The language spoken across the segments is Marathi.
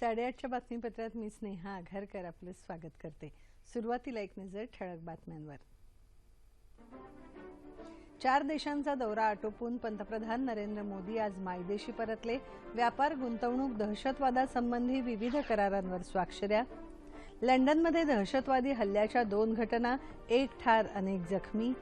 साडेआठच्या बातमीपत्रात मी स्नेहा आघारकर आपलं स्वागत करते. सुरुवातीला एक नजर ठळक बातम्यांवर. चार देशांचा दौरा आटोपून पंतप्रधान नरेंद्र मोदी आज मायदेशी परतले. व्यापार गुंतवणूक दहशतवादासंबंधी विविध करारांवर स्वाक्षऱ्या लंडनमध्ये दहशतवादी हल्ल्याच्या दोन घटना एक ठार अनेक जखमी.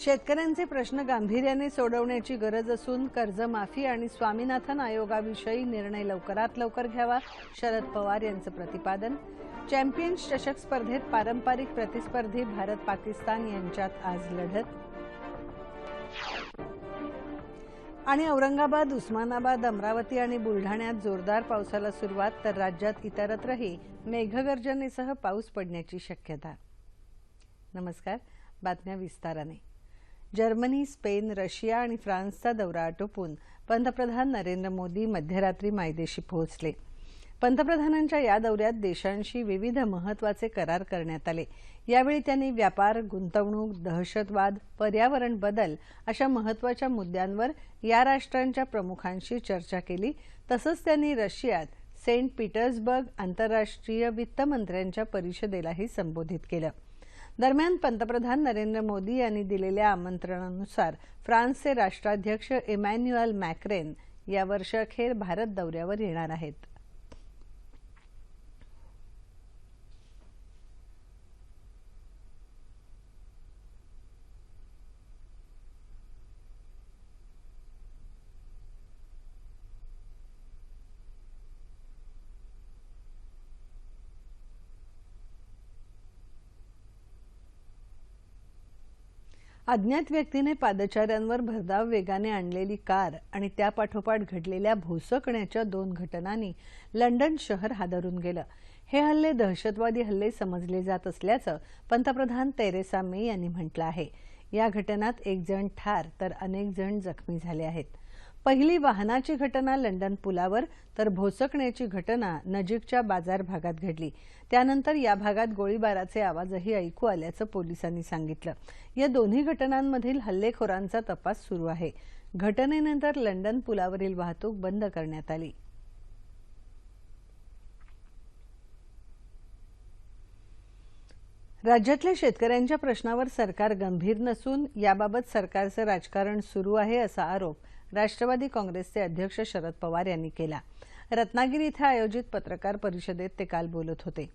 शेतकऱ्यांचे प्रश्न गांभीर्याने सोडवण्याची गरज असून कर्जमाफी आणि स्वामीनाथन आयोगाविषयी निर्णय लवकरात लवकर घ्यावा शरद पवार यांचं प्रतिपादन. चॅम्पियन्स चषक स्पर्धेत पारंपरिक प्रतिस्पर्धी भारत पाकिस्तान यांच्यात आज लढत. आणि औरंगाबाद उस्मानाबाद अमरावती आणि बुलढाण्यात जोरदार पावसाला सुरुवात तर राज्यात इतरत्रही मेघगर्जनेसह पाऊस पडण्याची शक्यता. नमस्कार बातम्या विस्ताराने. जर्मनी स्पेन रशिया आणि फ्रान्सचा दौरा आटोपून पंतप्रधान नरेंद्र मोदी मध्यरात्री मायदेशी पोहोचले. पंतप्रधानांच्या या दौऱ्यात देशांशी विविध महत्त्वाचे करार करण्यात आले. यावेळी त्यांनी व्यापार गुंतवणूक दहशतवाद पर्यावरण बदल अशा महत्त्वाच्या मुद्द्यांवर या राष्ट्रांच्या प्रमुखांशी चर्चा केली. तसंच त्यांनी रशियात सेंट पीटर्सबर्ग आंतरराष्ट्रीय वित्तमंत्र्यांच्या परिषदेलाही संबोधित केलं. दरम्यान पंतप्रधान नरेंद्र मोदी यांनी दिलेल्या आमंत्रणानुसार फ्रान्सचे राष्ट्राध्यक्ष इमॅन्युअल मॅक्रेन या वर्षअखेर भारत दौऱ्यावर येणार आहेत. अज्ञात व्यक्तीने पादचाऱ्यांवर भरधाव वेगाने आणलेली कार आणि त्यापाठोपाठ घडलेल्या भोसकण्याच्या दोन घटनांनी लंडन शहर हादरून गेलं. हे हल्ले दहशतवादी हल्ले समजले जात असल्याचं पंतप्रधान तेरेसा मे यांनी म्हटलं आहे. या घटनात एक जण ठार तर अनेक जण जखमी झाले आहेत. पहिली वाहनाची घटना लंडन पुलावर तर भोसकण्याची घटना नजीकच्या बाजार भागात घडली. त्यानंतर या भागात गोळीबाराचे आवाजही ऐकू आल्याचं पोलिसांनी सांगितलं. या दोन्ही घटनांमधील हल्लेखोरांचा तपास सुरू आहे. घटनेनंतर लंडन पुलावरील वाहतूक बंद करण्यात आली. राज्यातल्या शेतकऱ्यांच्या प्रश्नावर सरकार गंभीर नसून याबाबत सरकारचं राजकारण सुरू आहे असा आरोप राष्ट्रवादी काँग्रेसचे अध्यक्ष शरद पवार यांनी केला. रत्नागिरी इथं आयोजित पत्रकार परिषदेत ते काल बोलत होते.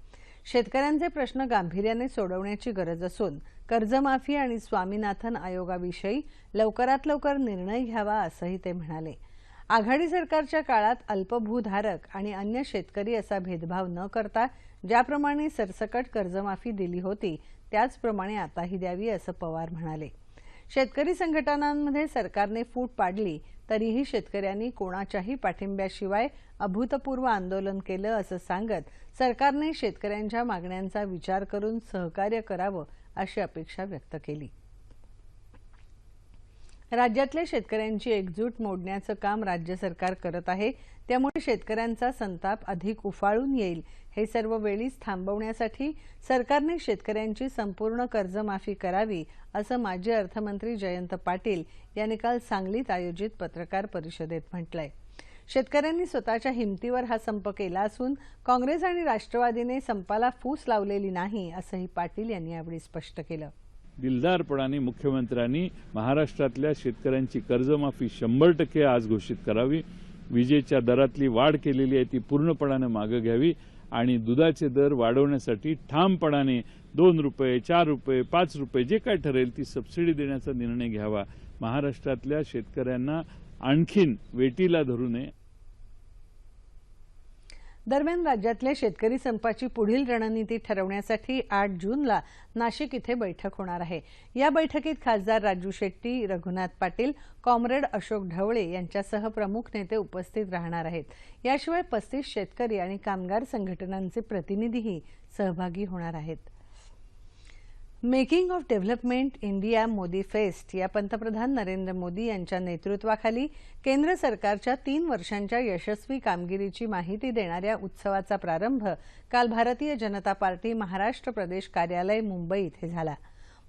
शेतकऱ्यांचे प्रश्न गांभीर्याने सोडवण्याची गरज असून कर्जमाफी आणि स्वामीनाथन आयोगाविषयी लवकरात लवकर निर्णय घ्यावा असंही ते म्हणाले. आघाडी सरकारच्या काळात अल्पभूधारक आणि अन्य शेतकरी असा भेदभाव न करता ज्याप्रमाणे सरसकट कर्जमाफी दिली होती त्याचप्रमाणे आताही द्यावी असं पवार म्हणाले. शेतकरी संघटनांमध्ये सरकारने फूट पाडली तरीही शेतकऱ्यांनी कोणाच्याही पाठिंब्याशिवाय अभूतपूर्व आंदोलन केलं असं सांगत सरकारने शेतकऱ्यांच्या मागण्यांचा विचार करून सहकार्य करावं अशी अपेक्षा व्यक्त केली. राज्यातल्या शेतकऱ्यांची एकजूट मोडण्याचं काम राज्य सरकार करत आहे. त्यामुळे शेतकऱ्यांचा संताप अधिक उफाळून येईल. हे सर्व वेळीच थांबवण्यासाठी सरकारने शेतकऱ्यांची संपूर्ण कर्जमाफी करावी असं माजी अर्थमंत्री जयंत पाटील यांनी काल सांगलीत आयोजित पत्रकार परिषदेत म्हटलंय. शेतकऱ्यांनी स्वतःच्या हिमतीवर हा संप केला असून काँग्रेस आणि राष्ट्रवादीने संपाला फूस लावलेली नाही असंही पाटील यांनी यावेळी स्पष्ट केलं. दिलदारपणाने मुख्यमंत्र्यांनी महाराष्ट्रातल्या शेतकऱ्यांची कर्जमाफी शंभर टक्के आज घोषित करावी. विजेच्या दरातली वाढ केलेली आहे ती पूर्णपणानं मागं घ्यावी आणि दुधाचे दर वाढवण्यासाठी ठामपणाने दोन रुपये चार रुपये पाच रुपये जे काय ठरेल ती सबसिडी देण्याचा निर्णय घ्यावा. महाराष्ट्रातल्या शेतकऱ्यांना आणखीन वेटीला धरू नये. दरम्यान राज्यातल्या शेतकरी संपाची पुढील रणनीती ठरवण्यासाठी आठ जूनला नाशिक इथे बैठक होणार आहे. या बैठकीत खासदार राजू शेट्टी रघुनाथ पाटील कॉम्रेड अशोक ढवळे यांच्यासह प्रमुख नेते उपस्थित राहणार आहेत. याशिवाय पस्तीस शेतकरी आणि कामगार संघटनांचे प्रतिनिधीही सहभागी होणार आहेत. Making of development India Modi fest या पंतप्रधान नरेंद्र मोदी यांच्या नेतृत्वाखाली केंद्र सरकारच्या तीन वर्षांच्या यशस्वी कामगिरीची माहिती देणाऱ्या उत्सवाचा प्रारंभ काल भारतीय जनता पार्टी महाराष्ट्र प्रदेश कार्यालय मुंबई इथे झाला.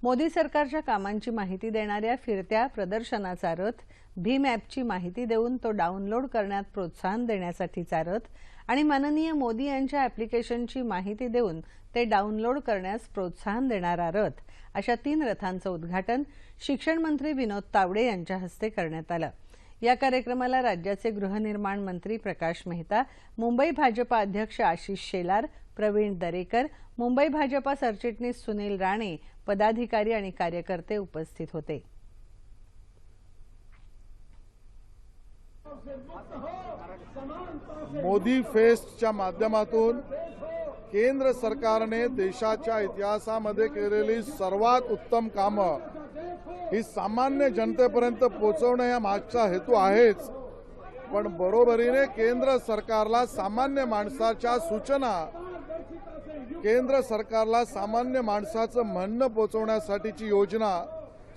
मोदी सरकारच्या कामांची माहिती देणाऱ्या फिरत्या प्रदर्शनाचा रथ भीम ॲपची माहिती देऊन तो डाउनलोड करण्यात प्रोत्साहन देण्यासाठीचा रथ आणि माननीय मोदी यांच्या ॲप्लिकेशनची माहिती देऊन ते डाउनलोड करण्यास प्रोत्साहन देणारा रथ अशा तीन रथांचं उद्घाटन शिक्षण मंत्री विनोद तावडे यांच्या हस्ते करण्यात आलं. या कार्यक्रमाला राज्याचे गृहनिर्माण मंत्री प्रकाश मेहता मुंबई भाजपा अध्यक्ष आशिष शेलार प्रवीण दरेकर मुंबई भाजपा सरचिटणीस सुनील राणे पदाधिकारी आणि कार्यकर्ते उपस्थित होते. मोदी फेस्टच्या माध्यमातून केंद्र सरकारने देशाच्या इतिहासामध्ये केलेली सर्वात उत्तम कामं ही सामान्य जनतेपर्यंत पोहोचवणं या मागचा हेतू आहेच. पण बरोबरीने केंद्र सरकारला सामान्य माणसाच्या सूचना केंद्र सरकारला सामान्य माणसाचं म्हणणं पोचवण्यासाठीची योजना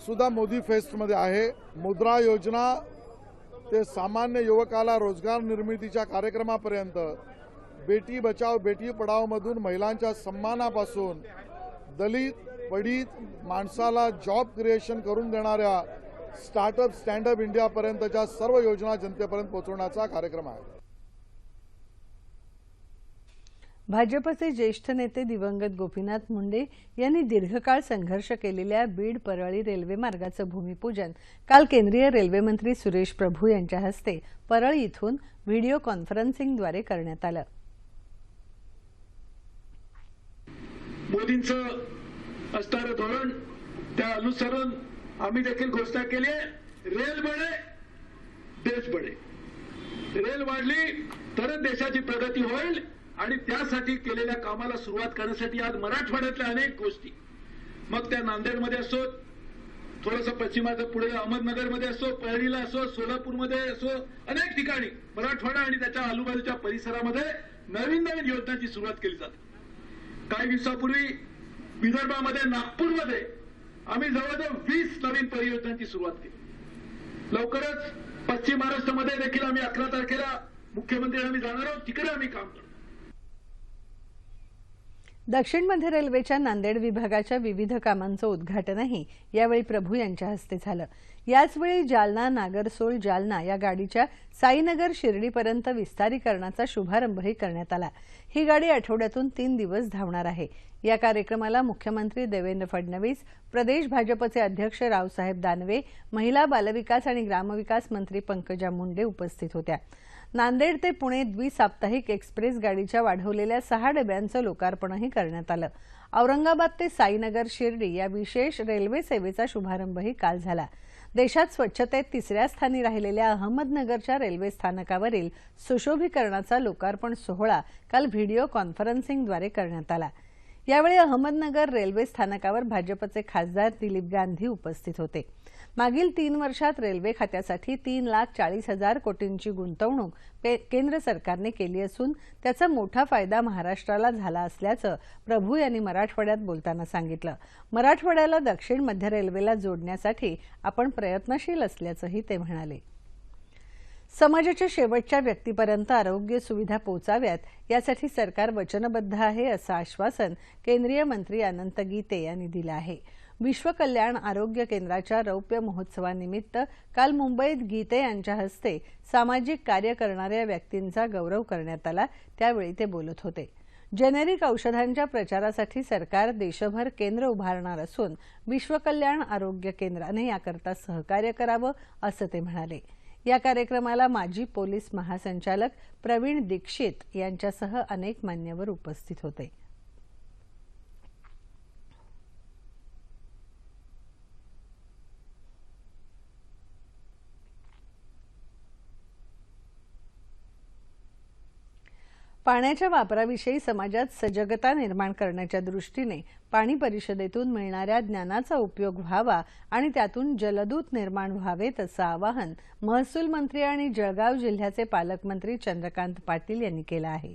सुद्धा मोदी फेस्टमध्ये आहे. मुद्रा योजना ते सामान्य युवकाला रोजगार निर्मितीच्या कार्यक्रमापर्यंत बेटी बचाव बेटी पढावमधून महिलांच्या सन्मानापासून दलित पडीत माणसाला जॉब क्रिएशन करून देणाऱ्या स्टार्टअप स्टँडअप इंडियापर्यंतच्या सर्व योजना जनतेपर्यंत पोहोचवण्याचा कार्यक्रम आहे. भाजपचे ज्येष्ठ नेते दिवंगत गोपीनाथ मुंडे यांनी दीर्घकाळ संघर्ष केलेल्या बीड परळी रेल्वे मार्गाचं भूमिपूजन काल केंद्रीय रेल्वे मंत्री सुरेश प्रभू यांच्या हस्ते परळी इथून व्हिडिओ कॉन्फरन्सिंगद्वारे करण्यात आलं. मोदींचं असणारं धोरण त्या अनुसरून आम्ही देखील घोषणा केली रेल बडे देश बडे रेल वाढली तरच देशाची प्रगती होईल. आणि त्यासाठी केलेल्या कामाला सुरुवात करण्यासाठी आज मराठवाड्यातल्या अनेक गोष्टी. मग त्या नांदेडमध्ये असो थोडस पश्चिमाचं पुढे अहमदनगरमध्ये असो परळीला असो सोलापूरमध्ये असो अनेक ठिकाणी मराठवाडा आणि त्याच्या आजूबाजूच्या परिसरामध्ये नवीन नवीन योजनांची सुरुवात केली जाते. काही दिवसापूर्वी विदर्भामध्ये नागपूरमध्ये आम्ही जवळजवळ वीस नवीन परियोजनांची सुरुवात केली. लवकरच पश्चिम महाराष्ट्रामध्ये देखील आम्ही अकरा तारखेला मुख्यमंत्री आम्ही जाणार आहोत तिकडे आम्ही काम करतो दक्षिण मध्य रेल्वेच्या नांदेड विभागाच्या विविध कामांचं उद्घाटनही यावेळी प्रभू यांच्या हस्ते झालं. याचवेळी जालना नागरसोल जालना या गाडीच्या साईनगर शिर्डीपर्यंत विस्तारीकरणाचा शुभारंभही करण्यात आला. ही गाडी आठवड्यातून तीन दिवस धावणार आहे. या कार्यक्रमाला मुख्यमंत्री देवेंद्र फडणवीस प्रदेश भाजपचे अध्यक्ष रावसाहेब दानवे महिला बालविकास आणि ग्रामविकास मंत्री पंकजा मुंडे उपस्थित होत्या. नांदेड ते पुणे द्विसाप्ताहिक एक्सप्रेस गाडीच्या वाढवलेल्या सहा डब्यांचं लोकार्पणही करण्यात आलं. औरंगाबाद ते साईनगर शिर्डी या विशेष रेल्वे सेवेचा शुभारंभही काल झाला. देशात स्वच्छतेत तिसऱ्या स्थानी राहिलेल्या अहमदनगरच्या रेल्वे स्थानकावरील सुशोभीकरणाचा लोकार्पण सोहळा काल व्हिडिओ कॉन्फरन्सिंगद्वारे करण्यात आला. यावेळी अहमदनगर रेल्वे स्थानकावर भाजपचे खासदार दिलीप गांधी उपस्थित होते. मागील तीन वर्षात रेल्वे खात्यासाठी तीन लाख चाळीस हजार कोटींची गुंतवणूक पे- केंद्र सरकारने केली असून त्याचा मोठा फायदा महाराष्ट्राला झाला असल्याचं प्रभू यांनी मराठवाड्यात बोलताना सांगितलं. मराठवाड्याला दक्षिण मध्य रेल्वेला जोडण्यासाठी आपण प्रयत्नशील असल्याचंही ते म्हणाले. समाजाच्या शेवटच्या व्यक्तीपर्यंत आरोग्य सुविधा पोचाव्यात यासाठी सरकार वचनबद्ध आहे असं आश्वासन केंद्रीय मंत्री अनंत गीते यांनी दिलं आहे. विश्वकल्याण आरोग्य केंद्राच्या रौप्य महोत्सवानिमित्त काल मुंबईत गीते यांच्या हस्ते सामाजिक कार्य करणाऱ्या व्यक्तींचा गौरव करण्यात आला. त्यावेळी ते बोलत होते. जेनेरिक औषधांच्या प्रचारासाठी सरकार देशभर केंद्र उभारणार असून विश्वकल्याण आरोग्य केंद्राने याकरता सहकार्य करावं असं ते म्हणाले. या कार्यक्रमाला माजी पोलीस महासंचालक प्रवीण दीक्षित यांच्यासह अनेक मान्यवर उपस्थित होते. पाण्याच्या वापराविषयी समाजात सजगता निर्माण करण्याच्या दृष्टीने पाणी परिषदेतून मिळणाऱ्या ज्ञानाचा उपयोग व्हावा आणि त्यातून जलदूत निर्माण व्हावेत असं आवाहन महसूल मंत्री आणि जळगाव जिल्ह्याचे पालकमंत्री चंद्रकांत पाटील यांनी केलं आहे.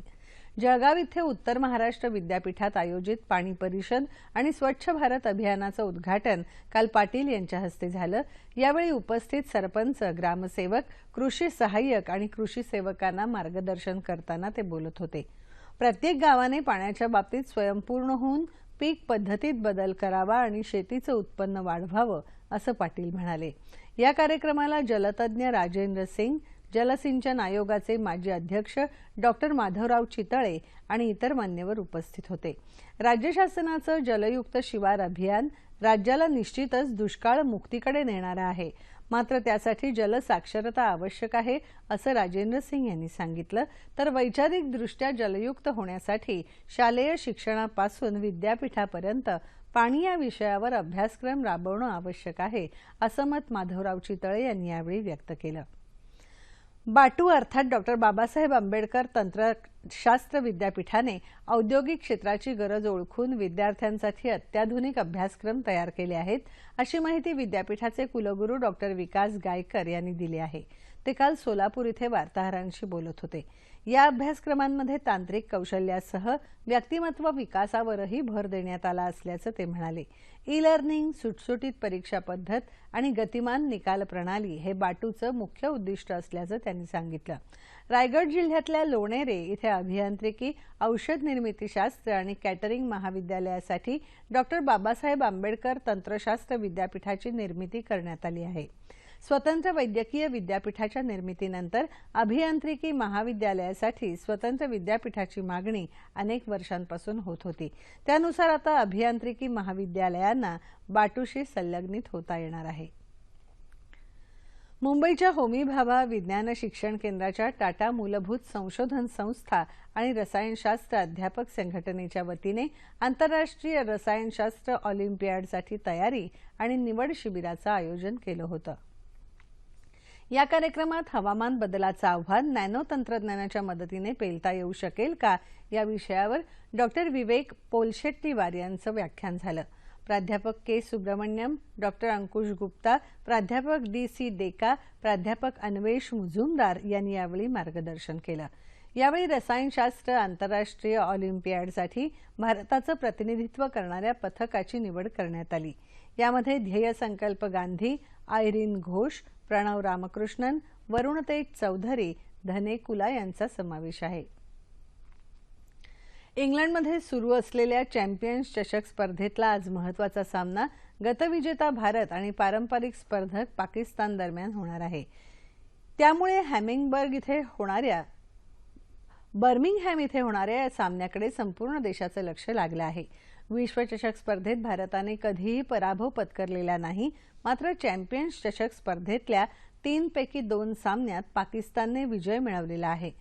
जळगाव इथे उत्तर महाराष्ट्र विद्यापीठात आयोजित पाणी परिषद आणि स्वच्छ भारत अभियानाचं उद्घाटन काल पाटील यांच्या हस्ते झालं. यावेळी उपस्थित सरपंच ग्रामसेवक कृषी सहाय्यक आणि कृषी सेवकांना मार्गदर्शन करताना ते बोलत होते. प्रत्येक गावाने पाण्याच्या बाबतीत स्वयंपूर्ण होऊन पीक पद्धतीत बदल करावा आणि शेतीचं उत्पन्न वाढवावं असं पाटील म्हणाले. या कार्यक्रमाला जलतज्ञ राजेंद्र सिंग जलसिंचन आयोगाचे माजी अध्यक्ष डॉक्टर माधवराव चितळे आणि इतर मान्यवर उपस्थित होते. राज्य शासनाचं जलयुक्त शिवार अभियान राज्याला निश्चितच दुष्काळ मुक्तीकडे नेणारं आहे. मात्र त्यासाठी जलसाक्षरता आवश्यक आहे असं राजेंद्र सिंग यांनी सांगितलं. तर वैचारिकदृष्ट्या जलयुक्त होण्यासाठी शालेय शिक्षणापासून विद्यापीठापर्यंत पाणी या विषयावर अभ्यासक्रम राबवणं आवश्यक आहे असं मत माधवराव चितळे यांनी यावेळी व्यक्त केलं. बाटू अर्थात डॉक्टर बाबासाहेब आंबेडकर तंत्रशास्त्र विद्यापीठाने औद्योगिक क्षेत्राची गरज ओळखून विद्यार्थ्यांसाठी अत्याधुनिक अभ्यासक्रम तयार केले आहेत अशी माहिती विद्यापीठाचे कुलगुरू डॉक्टर विकास गायकर यांनी दिली आहे. ते काल सोलापूर इथे वार्ताहरांशी बोलत होते. या अभ्यासक्रमांमध्ये तांत्रिक कौशल्यासह व्यक्तिमत्व विकासावरही भर देण्यात आला असल्याचं ते म्हणाले. ई लर्निंग सुटसुटीत परीक्षा पद्धत आणि गतिमान निकाल प्रणाली हे बाटूचं मुख्य उद्दिष्ट असल्याचं त्यांनी सांगितलं. रायगड जिल्ह्यातल्या लोणेरे इथे अभियांत्रिकी औषध निर्मितीशास्त्र आणि कॅटरिंग महाविद्यालयासाठी डॉक्टर बाबासाहेब आंबेडकर तंत्रशास्त्र विद्यापीठाची निर्मिती करण्यात आली आहे. स्वतंत्र वैद्यकीय विद्यापीठाच्या निर्मितीनंतर अभियांत्रिकी महाविद्यालयासाठी स्वतंत्र विद्यापीठाची मागणी अनेक वर्षांपासून होत होती. त्यानुसार आता अभियांत्रिकी महाविद्यालयांना बाटूशी संलग्नित होता येणार आहे. मुंबईच्या होमी भाभा विज्ञान शिक्षण केंद्राच्या टाटा मूलभूत संशोधन संस्था आणि रसायनशास्त्र अध्यापक संघटनेच्या वतीने आंतरराष्ट्रीय रसायनशास्त्र ऑलिम्पियाडसाठी तयारी आणि निवड शिबिराचं आयोजन केलं होतं. या कार्यक्रमात हवामान बदलाचं आव्हान नॅनो तंत्रज्ञानाच्या मदतीने पेलता येऊ शकेल का या विषयावर डॉक्टर विवेक पोलशेट्टीवार यांचं व्याख्यान झालं. प्राध्यापक के. सुब्रमण्यम डॉक्टर अंकुश गुप्ता प्राध्यापक डी. सी. डेका प्राध्यापक अन्वेष मुजुमदार यांनी यावेळी मार्गदर्शन केलं. यावेळी रसायनशास्त्र आंतरराष्ट्रीय ऑलिम्पियाडसाठी भारताचं प्रतिनिधित्व करणाऱ्या पथकाची निवड करण्यात आली. यामध्ये ध्येय संकल्प गांधी आयरीन घोष प्रणव रामकृष्णन वरुणतेज चौधरी धने कुला यांचा समावेश आहे. इंग्लंडमध्ये सुरू असलेल्या चॅम्पियन्स चषक स्पर्धेतला आज महत्त्वाचा सामना गतविजेता भारत आणि पारंपरिक स्पर्धक पाकिस्तान दरम्यान होणार आहे. त्यामुळे हॅमिंगबर्ग इथे होणाऱ्या बर्मिंगहॅम इथे होणाऱ्या या सामन्याकडे संपूर्ण देशाचं लक्ष लागलं आहे. विश्वचषक स्पर्धेत भारताने कधीही पराभव पत्करलेला नाही मात्र चॅम्पियन्स चषक स्पर्धेतल्या तीनपैकी दोन सामन्यात पाकिस्तानने विजय मिळवलेला आहे.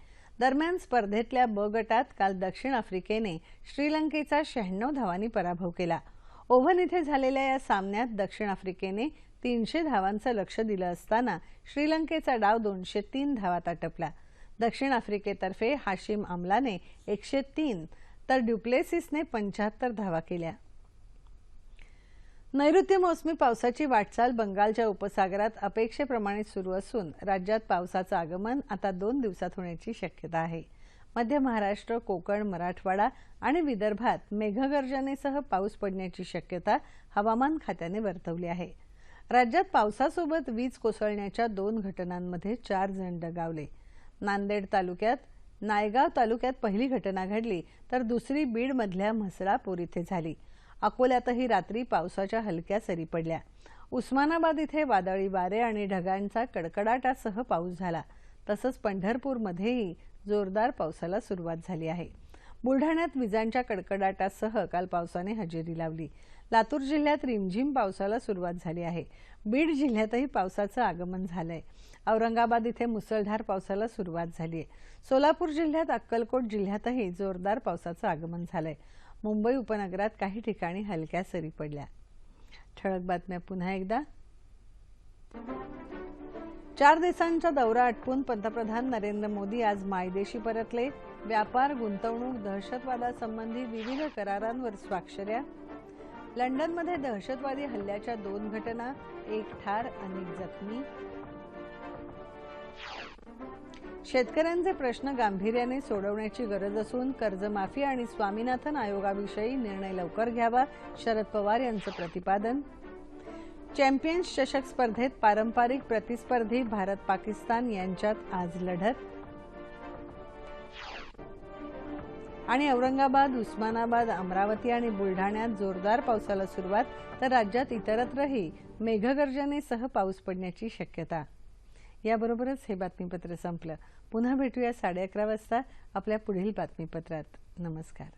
दरम्यान स्पर्धेतल्या ब गटात काल दक्षिण आफ्रिकेने श्रीलंकेचा शहाण्णव धावांनी पराभव केला. ओव्हन इथे झालेल्या या सामन्यात दक्षिण आफ्रिकेने तीनशे धावांचं लक्ष दिलं असताना श्रीलंकेचा डाव दोनशे तीन धावात आटपला. दक्षिण आफ्रिकेतर्फे हाशिम आमलाने एकशे तीन तर ड्युप्लेसिसने पंच्याहत्तर धावा केल्या. नैऋत्य मोसमी पावसाची वाटचाल बंगालच्या उपसागरात अपेक्षेप्रमाणे सुरू असून राज्यात पावसाचं आगमन आता दोन दिवसात होण्याची शक्यता आहे. मध्य महाराष्ट्र कोकण मराठवाडा आणि विदर्भात मेघगर्जनेसह पाऊस पडण्याची शक्यता हवामान खात्याने वर्तवली आहे. राज्यात पावसासोबत वीज कोसळण्याच्या दोन घटनांमध्ये चार जण दगावले. नांदेड तालुक्यात नायगाव तालुक्यात पहिली घटना घडली तर दुसरी बीडमधल्या म्हसळापूर इथे झाली. अकोल्यातही रात्री पावसाच्या हलक्या सरी पडल्या. उस्मानाबाद इथे वादळी वारे आणि ढगांचा कडकडाटासह पाऊस झाला. तसंच पंढरपूरमध्येही जोरदार पावसाला सुरुवात झाली आहे. बुलढाण्यात विजांच्या कडकडाटासह काल पावसाने हजेरी लावली. लातूर जिल्ह्यात रिमझिम पावसाला सुरुवात झाली आहे. बीड जिल्ह्यातही पावसाचं आगमन झालंय. औरंगाबाद इथे मुसळधार पावसाला सुरुवात झाली आहे सोलापूर जिल्ह्यात अक्कलकोट जिल्ह्यातही जोरदार पावसाचं आगमन झालंय. मुंबई उपनगरात काही ठिकाणी हलक्या सरी पडल्या. ठळक बातम्या पुन्हा एकदा. चार दिवसांचा दौरा आटपून पंतप्रधान नरेंद्र मोदी आज मायदेशी परतले. व्यापार गुंतवणूक दहशतवादासंबंधी विविध करारांवर स्वाक्षऱ्या. लंडनमध्ये दहशतवादी हल्ल्याच्या दोन घटना एक ठार अनेक जखमी. शेतकऱ्यांचे प्रश्न गांभीर्याने सोडवण्याची गरज असून कर्जमाफी आणि स्वामीनाथन आयोगाविषयी निर्णय लवकर घ्यावा शरद पवार यांचं प्रतिपादन. चॅम्पियन्स चषक स्पर्धेत पारंपरिक प्रतिस्पर्धी भारत पाकिस्तान यांच्यात आज लढत. आणि औरंगाबाद उस्मानाबाद अमरावती आणि बुलढाण्यात जोरदार पावसाला सुरुवात तर राज्यात इतरत्रही मेघगर्जनेसह पाऊस पडण्याची शक्यता. याबरोबरच हे बातमीपत्र संपलं. पुन्हा भेटूया साडे अकरा वाजता आपल्या पुढील बातमीपत्रात. नमस्कार.